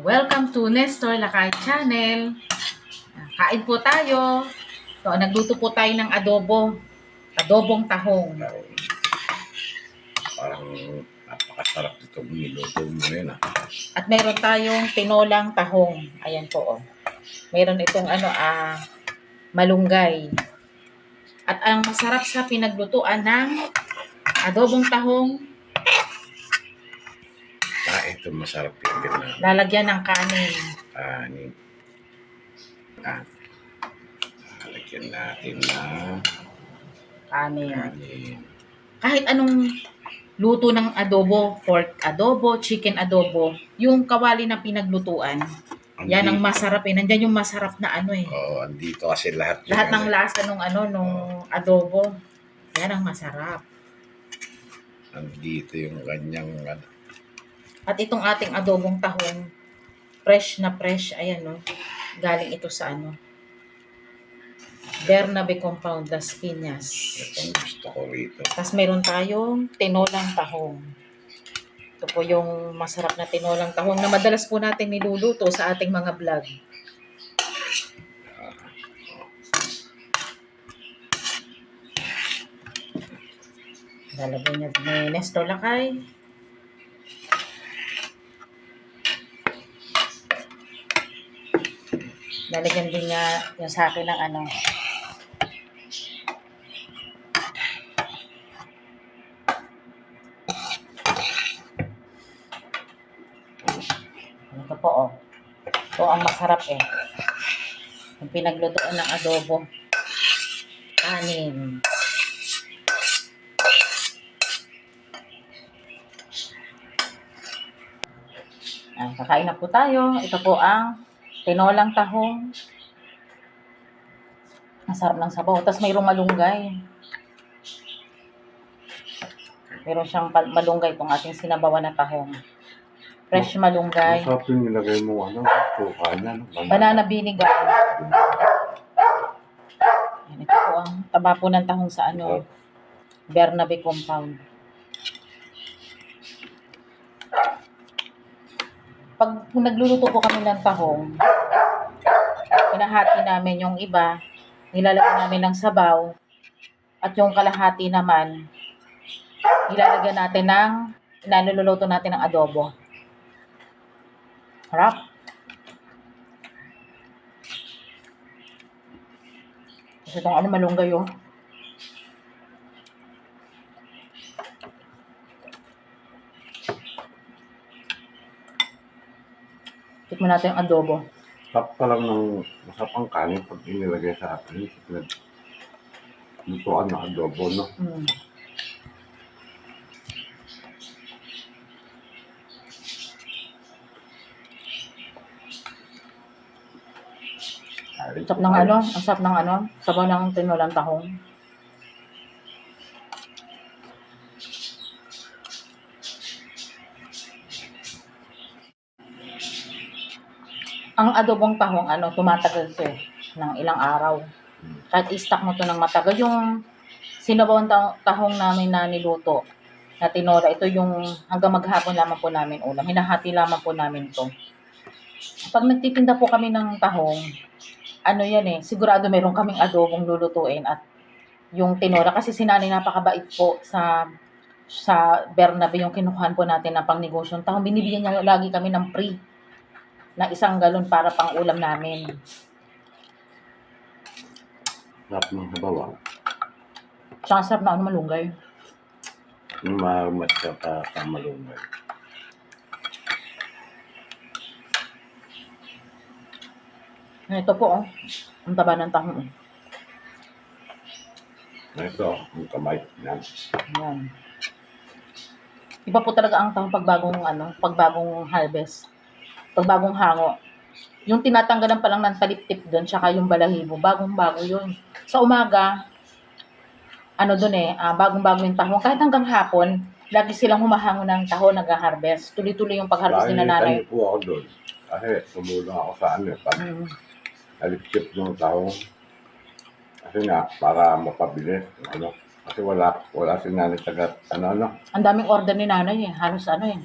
Welcome to Nestor Lakay Channel. Kain po tayo. So, nagluto po tayo ng adobo. Adobong tahong. Parang napakasarap dito niluto mo ngayon ah. At meron tayong tinolang tahong. Ayan po oh. Meron itong ano ah malunggay. At ang masarap sa pinaglutuan ng adobong tahong, Ah, ito masarap yung na lalagyan ng kanin. kanin. Ah, lagyan natin na Kanin. kanin. Kahit anong luto ng adobo, pork adobo, chicken adobo, yung kawali na pinaglutuan, yan ang masarap eh. Nandyan yung masarap na ano eh. Oo, andito kasi lahat. Lahat ng ano, lasa nung ano, nung adobo, yan ang masarap. Andito yung kanyang ano. At itong ating adobong tahong, fresh na fresh, ayan no, galing ito sa ano, Bernabe Compound, Las Piñas. Itong gusto ko rito. Tapos meron tayong tinolang tahong. Ito po yung masarap na tinolang tahong na madalas po natin niluluto sa ating mga vlog. Lalagay niya ni Nestor Lakay. Lalagyan din niya yung sa akin ng ano, Ito po, oh. Ito ang masarap eh. Yung pinaglutoan ng adobo. Kanin. Ah, kakain na po tayo. Ito po ang tinolang tahong. Ang sarap ng sabaw. Tapos mayroong malunggay. Meron siyang malunggay itong ating sinabawan na tahong. Fresh malunggay. Masarap yung nilagay mo, ano, suka niya, no? Banana vinegar. Yan, ito po ang taba po ng tahong sa ano, Bernabe compound. Pag kung nagluluto po kami ng tahong, pinahati namin yung iba, nilalagyan namin ng sabaw, at yung kalahati naman, ilalagyan natin ng, inaluluto natin ng adobo. Harap. Kasi itong ano, malunggay oh. Tikman natin yung adobo. Sarap pa lang ng masarap ang kanin pag inilagay sa atin. Lutuan na adobo, no? Mm. Ang sarap ng ano, ang sarap ng ano, sabaw ng tinolang tahong. Ang adobong tahong ano, tumatagal to ng ilang araw. Kahit i-stock mo to ng matagal. Yung sinabawang ta- tahong namin na niluto, na tinora, ito yung hanggang maghapon lamang po namin ulam. Hinahati lamang po namin to. Pag nagtitinda po kami ng tahong, ano yan eh, sigurado meron kaming adobong lulutuin at yung tinora kasi si nanay napakabait po sa sa Bernabe yung kinukuhan po natin na pangnegosyong tahong binibigyan niya lagi kami ng free na isang galon para pang ulam namin. Sarap ng sabaw, ah. Tsaka sarap na ano malunggay. Mamat ka pa sa malunggay. Ito po oh, ang taba ng tahong. oh. Ito, yung kamay. Yan. Ayan. Iba po talaga ang tahong pagbagong ano, pagbagong harvest. Pagbagong hango. Yung tinatanggalan pa lang ng taliptip doon, tsaka yung balahibo, bagong-bago yun. Sa umaga, ano doon eh, ah, bagong-bago yung tahong. Kahit hanggang hapon, lagi silang humahango ng tahong nag-harvest. Tuloy-tuloy yung pag-harvest ni nanay. Niyo po ako doon. Kasi tumulong ako sa ano, eh, pag Mm. alipsip ng tao. Kasi nga, para mapabilis. Ano, kasi wala, wala si nanay tagat, ano, ano. Ang daming order ni nanay eh. Halos ano eh.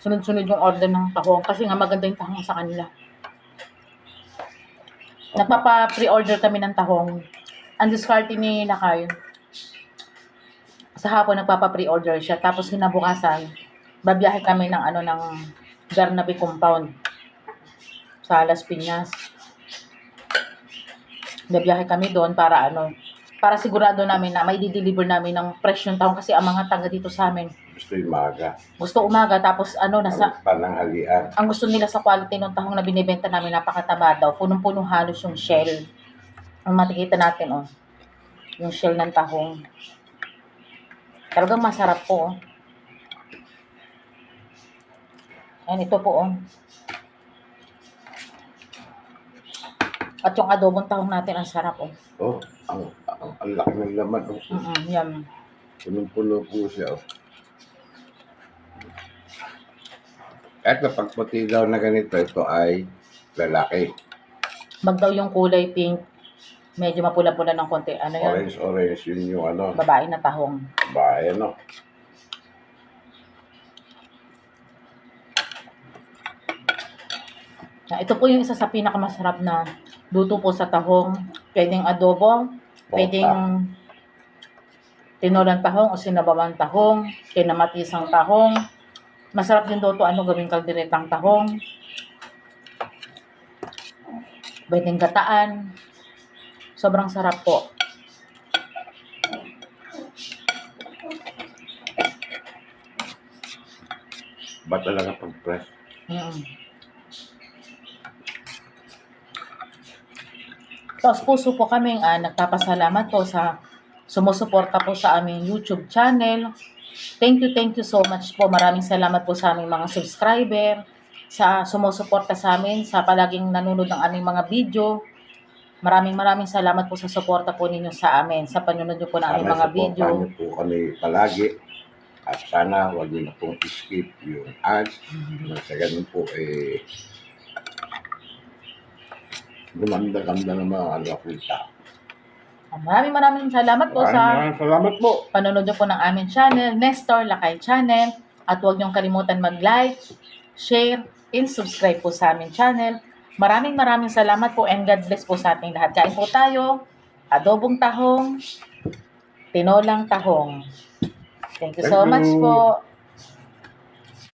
Sunod-sunod yung order ng tahong kasi nga maganda yung tahong sa kanila. Nagpapa-pre-order kami ng tahong. Ang diskarte ni Lakay, sa hapon nagpapa-pre-order siya. Tapos kinabukasan, babiyahe kami ng ano ng Garnaby compound sa Las Piñas. Babiyahe kami doon para ano, para sigurado namin na may deliver namin ng fresh yung tahong kasi ang mga taga dito sa amin Gusto yung maga. gusto umaga tapos ano nasa Ang pananghalian. ang gusto nila sa quality ng tahong na binibenta namin napakataba daw punong-puno halos yung shell ang makikita natin oh yung shell ng tahong talagang masarap po oh. Ayan, ito po oh at yung adobong tahong natin ang sarap oh Oh, ang, ang, ang laki ng laman. Oh. mm yan Punong-puno po siya. Oh. At kapag puti daw na ganito, ito ay lalaki. mag daw yung kulay pink medyo mapula-pula ng konti ano yan Orange-orange yun yung ano. babae na tahong Bahay, ano. Na ito po yung isa sa pinakamasarap na luto po sa tahong. Pwedeng adobo, pwedeng tinolang tahong o sinabawang tahong, kinamatisang tahong. Masarap din luto ano gawing kalderetang tahong. Pwedeng gataan. Sobrang sarap po. Ba talaga pag-press? Mm. Tapos puso po kaming ah, nagpapasalamat po sa sumusuporta po sa aming YouTube channel. Thank you, thank you so much po. Maraming salamat po sa aming mga subscriber, sa sumusuporta sa amin, sa palaging nanonood ng aming mga video. Maraming maraming salamat po sa suporta po ninyo sa amin, sa panunod niyo po ng aming mga video. niyo po kami palagi. At sana huwag niyo na pong skip yung ads. Nang Sa ganun po, eh, gumanda-ganda ng mga ano kita. Maraming maraming salamat po sa Maraming salamat po. panonood niyo po ng aming channel, Nestor Lakay Channel. At huwag niyong kalimutan mag-like, share, and subscribe po sa aming channel. Maraming maraming salamat po and God bless po sa ating lahat. Kain po tayo. Adobong tahong, tinolang tahong. Thank you so Thank much you. po.